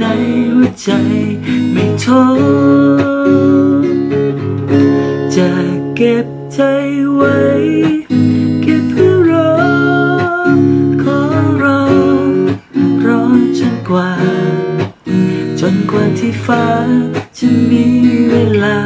ในหัวใจไม่ทนจะเก็บใจไว้ เก็บเพื่อรอ ขอรอรอจนกว่า จนกว่าที่ฟ้าจะมีเวลา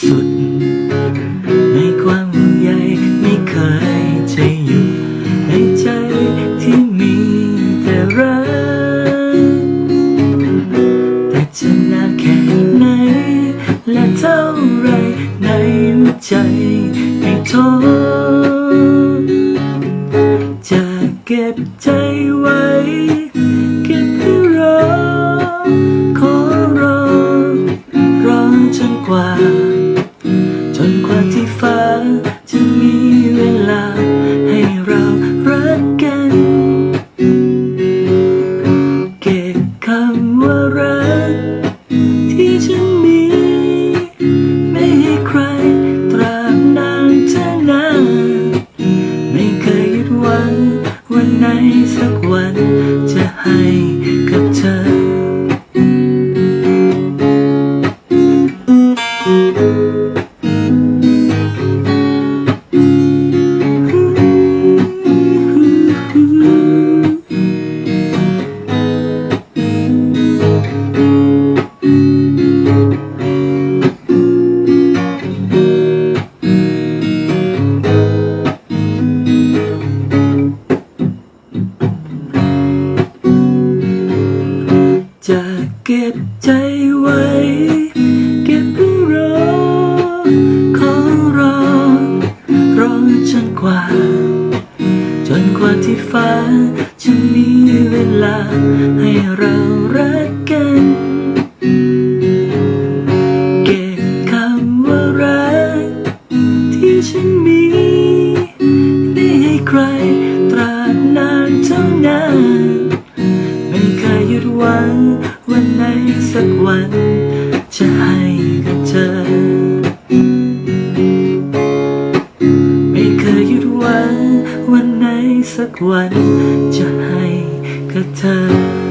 สุด ในความใหญ่ไม่เคยจะอยู่ในใจที่มีแต่รัก แต่จะนานแค่ไหน และเท่าไรในหัวใจไม่ท้อจะเก็บใจไว้ cry. เก็บใจไว้ เก็บเรื่อรอของรอรอจนกว่า จนกว่าที่ฟ้าจะมีเวลาให้เรารักกัน วันจะให้กับเธอ